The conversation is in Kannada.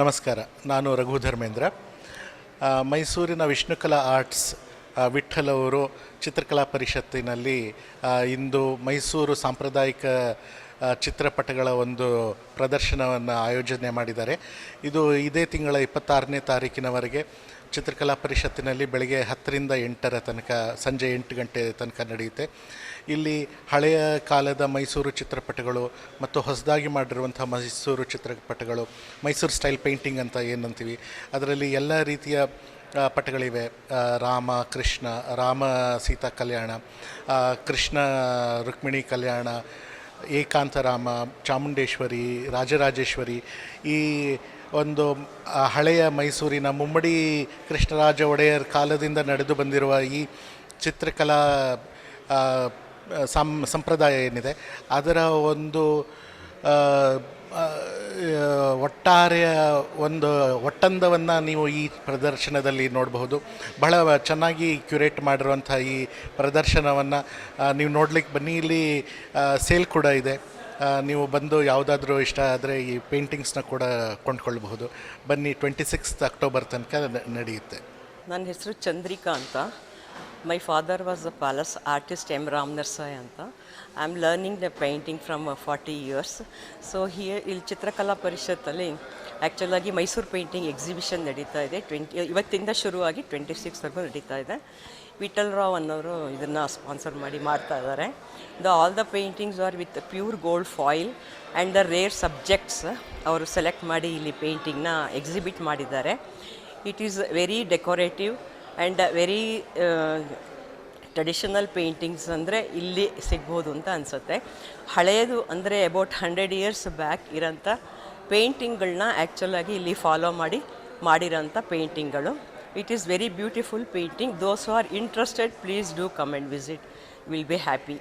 ನಮಸ್ಕಾರ, ನಾನು ರಘು ಧರ್ಮೇಂದ್ರ. ಮೈಸೂರಿನ ವಿಷ್ಣುಕಲಾ ಆರ್ಟ್ಸ್ ವಿಠಲ್ ಚಿತ್ರಕಲಾ ಪರಿಷತ್ತಿನಲ್ಲಿ ಇಂದು ಮೈಸೂರು ಸಾಂಪ್ರದಾಯಿಕ ಚಿತ್ರಪಟಗಳ ಒಂದು ಪ್ರದರ್ಶನವನ್ನು ಆಯೋಜನೆ ಮಾಡಿದ್ದಾರೆ. ಇದು ಇದೇ ತಿಂಗಳ ಇಪ್ಪತ್ತಾರನೇ ತಾರೀಕಿನವರೆಗೆ ಚಿತ್ರಕಲಾ ಪರಿಷತ್ತಿನಲ್ಲಿ ಬೆಳಗ್ಗೆ ಹತ್ತರಿಂದ ಎಂಟರ ತನಕ, ಸಂಜೆ ಎಂಟು ಗಂಟೆ ತನಕ ನಡೆಯುತ್ತೆ. ಇಲ್ಲಿ ಹಳೆಯ ಕಾಲದ ಮೈಸೂರು ಚಿತ್ರಪಟಗಳು ಮತ್ತು ಹೊಸದಾಗಿ ಮಾಡಿರುವಂಥ ಮೈಸೂರು ಚಿತ್ರಪಟಗಳು, ಮೈಸೂರು ಸ್ಟೈಲ್ ಪೇಂಟಿಂಗ್ ಅಂತ ಏನಂತೀವಿ, ಅದರಲ್ಲಿ ಎಲ್ಲ ರೀತಿಯ ಪಟಗಳಿವೆ. ರಾಮ, ಕೃಷ್ಣ, ರಾಮ ಸೀತಾ ಕಲ್ಯಾಣ ಕೃಷ್ಣ ರುಕ್ಮಿಣಿ ಕಲ್ಯಾಣ ಏಕಾಂತರಾಮ, ಚಾಮುಂಡೇಶ್ವರಿ, ರಾಜರಾಜೇಶ್ವರಿ, ಈ ಒಂದು ಹಳೆಯ ಮೈಸೂರಿನ ಮುಮ್ಮಡಿ ಕೃಷ್ಣರಾಜ ಒಡೆಯರ್ ಕಾಲದಿಂದ ನಡೆದು ಬಂದಿರುವ ಈ ಚಿತ್ರಕಲಾ ಸಂ, ಸಂಪ್ರದಾಯ ಏನಿದೆ, ಅದರ ಒಂದು ಒಟ್ಟಾರೆಯ ಒಂದು ಒಟ್ಟಂದವನ್ನು ನೀವು ಈ ಪ್ರದರ್ಶನದಲ್ಲಿ ನೋಡಬಹುದು. ಬಹಳ ಚೆನ್ನಾಗಿ ಕ್ಯುರೇಟ್ ಮಾಡಿರುವಂಥ ಈ ಪ್ರದರ್ಶನವನ್ನು ನೀವು ನೋಡ್ಲಿಕ್ಕೆ ಬನ್ನಿ. ಇಲ್ಲಿ ಸೇಲ್ ಕೂಡ ಇದೆ. ನೀವು ಬಂದು ಯಾವುದಾದ್ರೂ ಇಷ್ಟ ಆದರೆ ಈ ಪೇಂಟಿಂಗ್ಸ್ನ ಕೂಡ ಕೊಂಡ್ಕೊಳ್ಬಹುದು. ಬನ್ನಿ ಟ್ವೆಂಟಿ ಸಿಕ್ಸ್ತ್ ಅಕ್ಟೋಬರ್ ತನಕ ನಡೆಯುತ್ತೆ. ನನ್ನ ಹೆಸರು ಚಂದ್ರಿಕಾ ಅಂತ. My father was a palace artist M Ram Narsai ಅಂತ. I am learning the painting from forty years so here ಇಲ್ಲಿ ಚಿತ್ರಕಲಾ ಪರಿಷತ್ತಲ್ಲಿ ಆ್ಯಕ್ಚುಲಾಗಿ ಮೈಸೂರು ಪೇಂಟಿಂಗ್ ಎಕ್ಸಿಬಿಷನ್ ನಡೀತಾ ಇದೆ. ಟ್ವೆಂಟಿ ಇವತ್ತಿಂದ ಶುರುವಾಗಿ ಟ್ವೆಂಟಿ ಸಿಕ್ಸ್ವರೆಗೂ ನಡೀತಾ ಇದೆ. ವಿಠಲ್ ರಾವ್ ಅನ್ನೋರು ಇದನ್ನು ಸ್ಪಾನ್ಸರ್ ಮಾಡಿ ಮಾಡ್ತಾ ಇದ್ದಾರೆ the all the paintings are with pure gold foil and the rare subjects ಅವರು ಸೆಲೆಕ್ಟ್ ಮಾಡಿ ಇಲ್ಲಿ ಪೇಂಟಿಂಗ್ನ ಎಕ್ಸಿಬಿಟ್ ಮಾಡಿದ್ದಾರೆ. It is very decorative and very traditional paintings ಅಂದರೆ ಇಲ್ಲಿ ಸಿಗ್ಬೋದು ಅಂತ ಅನಿಸುತ್ತೆ. ಹಳೆಯದು ಅಂದರೆ ಅಬೌಟ್ ಹಂಡ್ರೆಡ್ ಇಯರ್ಸ್ ಬ್ಯಾಕ್ ಇರೋಂಥ ಪೇಂಟಿಂಗ್ಗಳನ್ನ ಆ್ಯಕ್ಚುಲಾಗಿ ಇಲ್ಲಿ ಫಾಲೋ ಮಾಡಿ, ಮಾಡಿರೋಂಥ ಪೇಂಟಿಂಗ್ಗಳು it is very beautiful painting those are interested please do come and visit will be happy